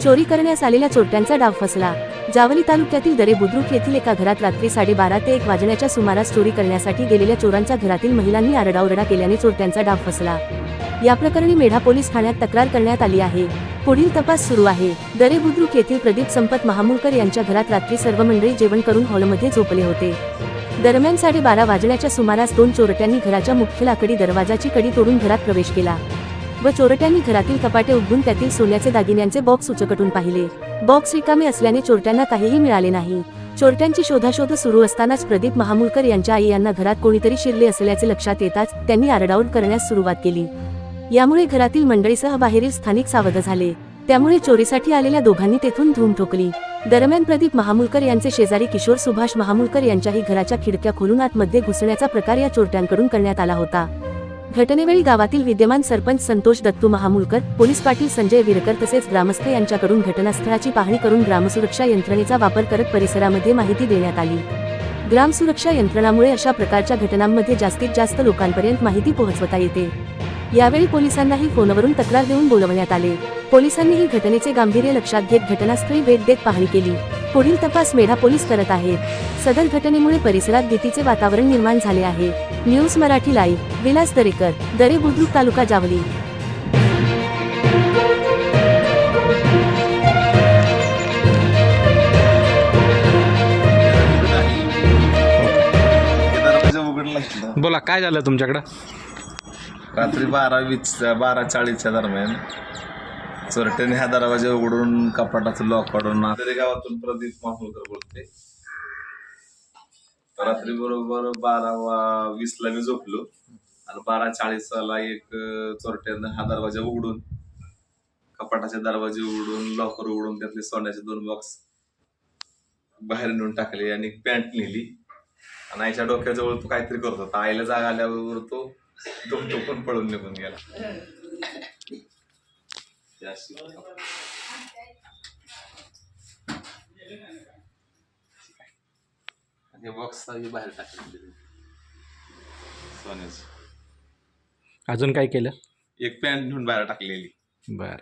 चोरी करण्यास आलेल्या चोरट्यांचा डाव फसला. जावली तालुक्यातील दरे बुद्रुक येथील एका घरात रात्री साडेबारा ते एक वाजण्याच्या सुमारास चोरी करण्यासाठी गेलेल्या चोरांच्या घरातील महिलांनी आरडाओरडा केल्याने चोरट्यांचा डाव फसला. या प्रकरणी मेढा पोलीस ठाण्यात तक्रार करण्यात आली आहे. पुढील तपास सुरू आहे. दरे बुद्रुक येथील प्रदीप संपत महामुलकर यांच्या घरात रात्री सर्व मंडळी जेवण करून हॉलमध्ये झोपले होते. दरम्यान साडेबारा वाजण्याच्या सुमारास दोन चोरट्यांनी घराच्या मुख्य लाकडी दरवाजाची कडी तोडून घरात प्रवेश केला. व चोरट्यांनी घरातील कपाटे उघडून त्यातील सोन्याचे दागिन्यांचे बॉक्स उचकटून पाहिले. बॉक्स रिकामे असल्याने चोरट्यांना काहीही मिळाले नाही. चोरट्यांची शोधाशोध सुरू असतानाच प्रदीप महामुळकर यांच्या आई यांना घरात कोणीतरी शिरले असल्याचे लक्षात येताच त्यांनी आरडाओरड करण्यास सुरुवात केली. यामुळे घरातील मंडळीसह बाहेरील स्थानिक सावध झाले. त्यामुळे चोरीसाठी आलेल्या दोघांनी तेथून धूम ठोकली. दरम्यान प्रदीप महामुळकर यांचे शेजारी किशोर सुभाष महामुळकर यांच्याही घराच्या खिडक्या खोलून आतमध्ये घुसण्याचा प्रकार या चोरट्यांकडून करण्यात आला होता. घटनेवेळी गावातील विद्यमान सरपंच संतोष दत्तू महामुळकर पोलीस पाटील संजय विरकर तसेच ग्रामस्थ यांच्याकडून घटनास्थळाची पाहणी करून ग्रामसुरक्षा यंत्रणेचा वापर करत परिसरामध्ये माहिती देण्यात आली. ग्रामसुरक्षा यंत्रणामुळे अशा प्रकारच्या घटनांमध्ये जास्तीत जास्त लोकांपर्यंत माहिती पोहोचवता येते. यावेळी पोलिसांनाही फोनवरून तक्रार देऊन बोलवण्यात आले. पोलिसांनीही घटनेचे गांभीर्य लक्षात घेत घटनास्थळी भेट देत पाहणी केली. पुढील तपास मेढा पोलीस करत आहेत. सदर घटनेमुळे परिसरात भीतीचे वातावरण निर्माण झाले आहे. न्यूज मराठी लाईव्ह विलास दरेकर दरे बुद्रुक तालुका जावली. बोला काय झालं तुमच्याकडं? रात्री बारा वीस बारा चाळीसच्या दरम्यान चोरट्याने हा दरवाजा उघडून कपाटाचं लॉक काढून गावातून प्रदीप माहुलकर बोलते रात्री बरोबर बारा वा- वीसला मी झोपलो. आणि बारा चाळीसला एक चोरट्यानं हा दरवाजा उघडून कपाटाचे दरवाजे उघडून लॉकर उघडून त्यातले सोन्याचे दोन बॉक्स बाहेर नेऊन टाकले आणि पॅन्ट नेली. आणि आईच्या डोक्याजवळ तो काहीतरी करत होता. आईला जाग आल्यावर तो तो पळून निघून गेला. हे बॉक्स बाहेर टाकले सोन्याची. अजून काय केलं? एक पॅन्ट घेऊन बाहेर टाकलेली. बर.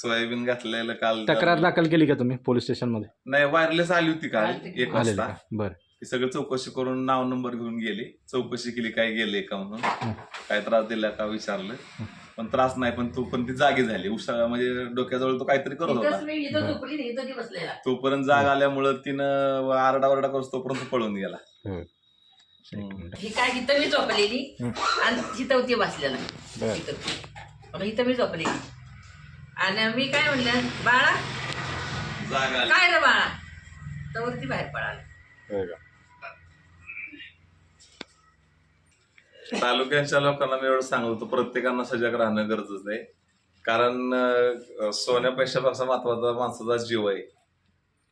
सोयाबीन घातलेलं काल तक्रार दाखल केली का तुम्ही पोलीस स्टेशनमध्ये? नाही वायरलेस आली होती काल एक वाजता. बर. ती सगळं चौकशी करून नाव नंबर घेऊन गेले. चौकशी केली काय गेले का म्हणून. काय त्रास दिला का विचारलं. पण त्रास नाही पण तू पण ती जागी झाली. उषा म्हणजे डोक्याजवळ तो काहीतरी करत होता. इथंच मी इथं झोपली नाही इथं ती बसलेला तोपर्यंत जाग आल्यामुळं तिनं आरडा ओरडा करतो तोपर्यंत पळून गेला. एक मिनिट. ही काय इथं मी झोपलेली आणि तिथं होती बसलेला. बर. इथं. मग इथं मी झोपलेली. आणि मी काय म्हणलं बाळा? जाग आली. काय रे बाळा? तर ती बाहेर पळाली तालुक्यांच्या लोकांना मी एवढं सांगत होतो प्रत्येकानं सजग राहणं गरजेचं आहे. कारण अं, सोन्या पैशापेक्षा महत्त्वाचा माणसाचा जीव आहे.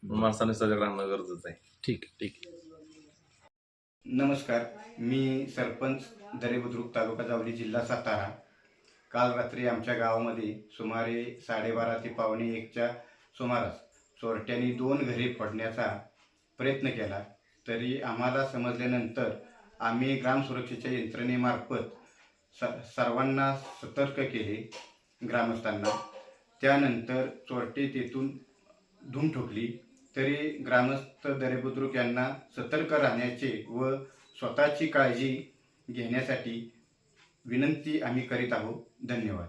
माणसाने सजग राहणं गरजेचं आहे. ठीक ठीक नमस्कार मी सरपंच दरेबुद्रुक तालुका जावली जिल्हा सातारा. काल रात्री आमच्या गावामध्ये सुमारे साडेबारा ते पावणे एकच्या सुमारास चोरट्यांनी दोन घरे फोडण्याचा प्रयत्न केला. तरी आम्हाला समजल्यानंतर आम्ही ग्रामसुरक्षेच्या यंत्रणेमार्फत स सर्वांना सतर्क केले ग्रामस्थांना. त्यानंतर चोरटे तेथून धूम ठोकली तरी ग्रामस्थ दरेबुद्रुक यांना सतर्क राहण्याचे व स्वतःची काळजी घेण्यासाठी विनंती आम्ही करीत आहोत. धन्यवाद.